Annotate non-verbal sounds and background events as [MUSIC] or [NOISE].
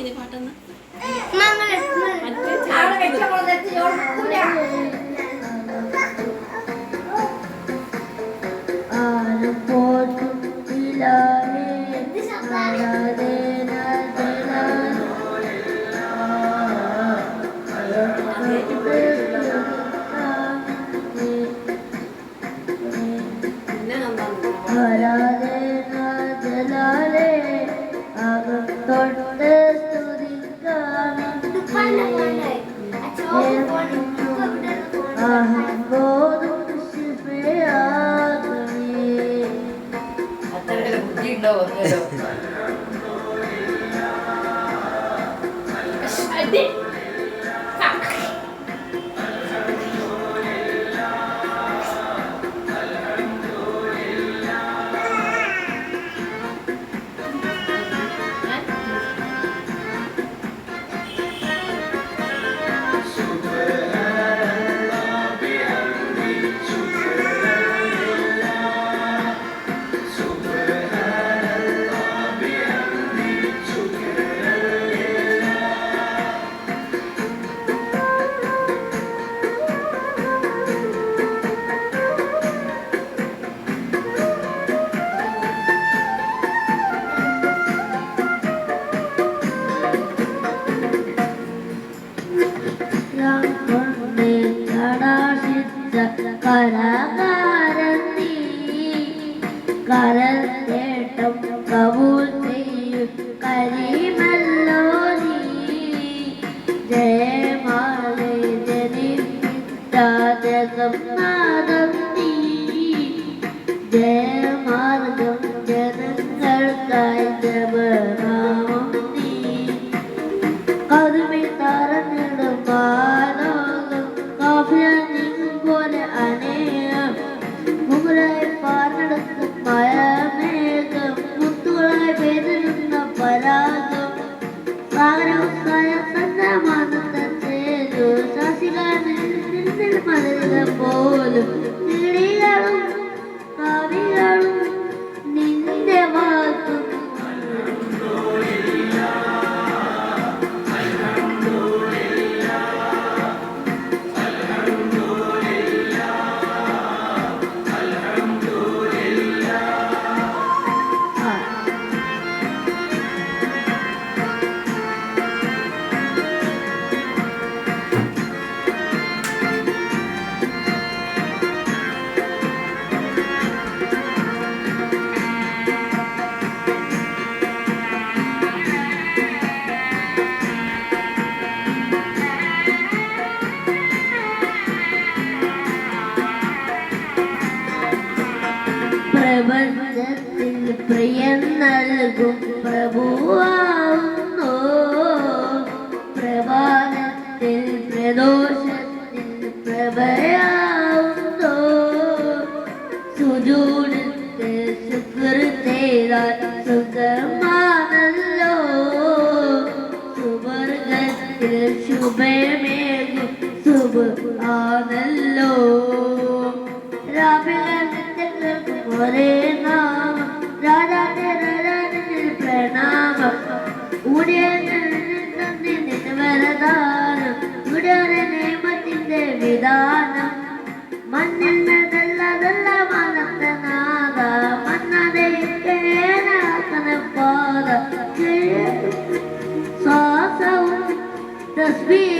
ഇനി പാട്ടെന്ന് Thank മറ്റേ [LAUGHS] 哎，对。പ്രപഞ്ചത്തിൽ പ്രിയം നൽകും. പ്രഭുവാകുന്നു പ്രഭാതത്തിൽ പ്രദോഷത്തിൽ പ്രഭയാവുന്നു. സുജൂടത്ത് ശുക്രത്തേതാൽ സുഖമാണല്ലോ. സുവർഗത്തിൽ ശുഭമേകും. ശുഭ ആണല്ലോ. ഒരേ നാമം രാജാന്റെ രാജാന്റെ പ്രണാമം. വരദാനം ഉടനെ നിയമത്തിന്റെ വിധാനം. നിന്നതല്ല മനത്തനാഥ മന്നതേ പാത. ശ്വാസവും തസ്ബിയാക്കല്ലാ